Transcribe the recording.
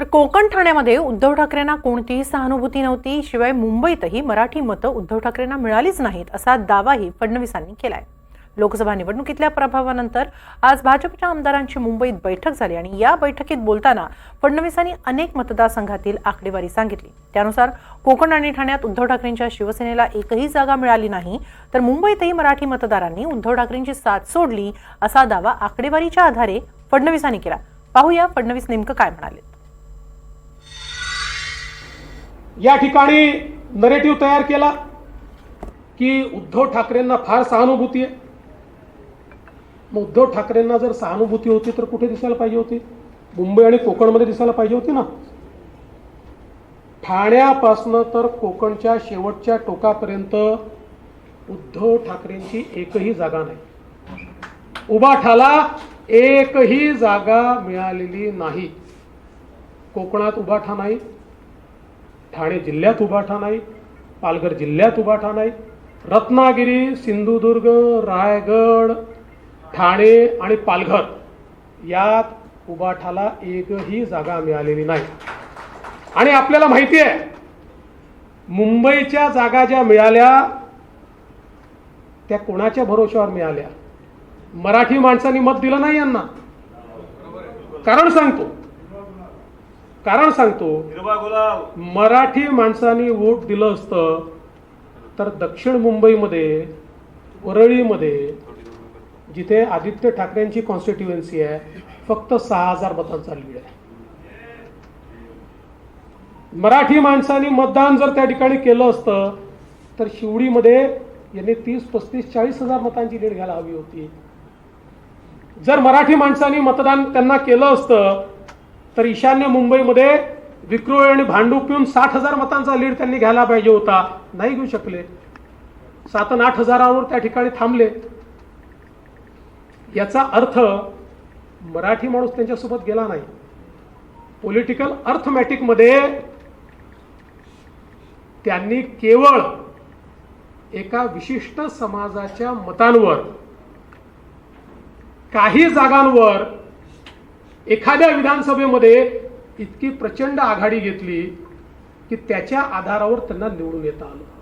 तर कोकण ठाण्यामध्ये उद्धव ठाकरेंना कोणतीही सहानुभूती नव्हती शिवाय मुंबईतही मराठी मतं उद्धव ठाकरेंना मिळालीच नाहीत असा दावाही फडणवीसांनी केलाय. लोकसभा निवडणुकीतल्या प्रभावानंतर आज भाजपच्या आमदारांची मुंबईत बैठक झाली आणि या बैठकीत बोलताना फडणवीसांनी अनेक मतदारसंघातील आकडेवारी सांगितली. त्यानुसार कोकण आणि ठाण्यात उद्धव ठाकरेंच्या शिवसेनेला एकही जागा मिळाली नाही तर मुंबईतही मराठी मतदारांनी उद्धव ठाकरेंची साथ सोडली असा दावा आकडेवारीच्या आधारे फडणवीसांनी केला. पाहूया फडणवीस नेमकं काय म्हणाले. या ठिकाणी नरेटिव्ह तयार केला की उद्धव ठाकरेंना फार सहानुभूती आहे. मग उद्धव ठाकरेंना जर सहानुभूती होती तर कुठे दिसायला पाहिजे होती? मुंबई आणि कोकणमध्ये दिसायला पाहिजे होती ना? ठाण्यापासनं तर कोकणच्या शेवटच्या टोकापर्यंत उद्धव ठाकरेंची एकही जागा नाही. उभाठाला एकही जागा मिळालेली नाही. कोकणात उभाठा नाही ठाणे जिल्ह्यात उभाठा नाही पालघर जिल्ह्यात उभाठा नाही रत्नागिरी सिंधुदुर्ग रायगड ठाणे आणि पालघर यात उबाठाला एकही जागा मिळालेली नाही. आणि आपल्याला माहिती आहे मुंबईच्या जागा ज्या मिळाल्या त्या कोणाच्या भरोश्यावर मिळाल्या? मराठी माणसांनी मत दिलं नाही यांना. कारण सांगतो कारण सांगतो मराठी माणसांनी वोट दिलं असतं तर दक्षिण मुंबईमध्ये वरळीमध्ये जिथे आदित्य ठाकरेंची कॉन्स्टिट्युएन्सी आहे फक्त सहा हजार मतांचा लीड आहे. मराठी माणसांनी मतदान जर त्या ठिकाणी केलं असतं तर शिवडीमध्ये यांनी तीस पस्तीस चाळीस हजार मतांची लीड घ्यायला हवी होती. जर मराठी माणसांनी मतदान त्यांना केलं असतं तर ईशान्य मुंबईमध्ये विक्रोळी आणि भांडूप पिऊन साठ हजार मतांचा लीड त्यांनी घ्यायला पाहिजे होता. नाही घेऊ शकले. सात आठ हजारावर त्या ठिकाणी थांबले. याचा अर्थ मराठी माणूस त्यांच्यासोबत गेला नाही. पॉलिटिकल अर्थमॅटिकमध्ये त्यांनी केवळ एका विशिष्ट समाजाच्या मतांवर काही जागांवर एखाद्या विधानसभेमध्ये इतकी प्रचंड आघाडी घेतली की त्याच्या आधारावर त्यांना निवडून येता आलं.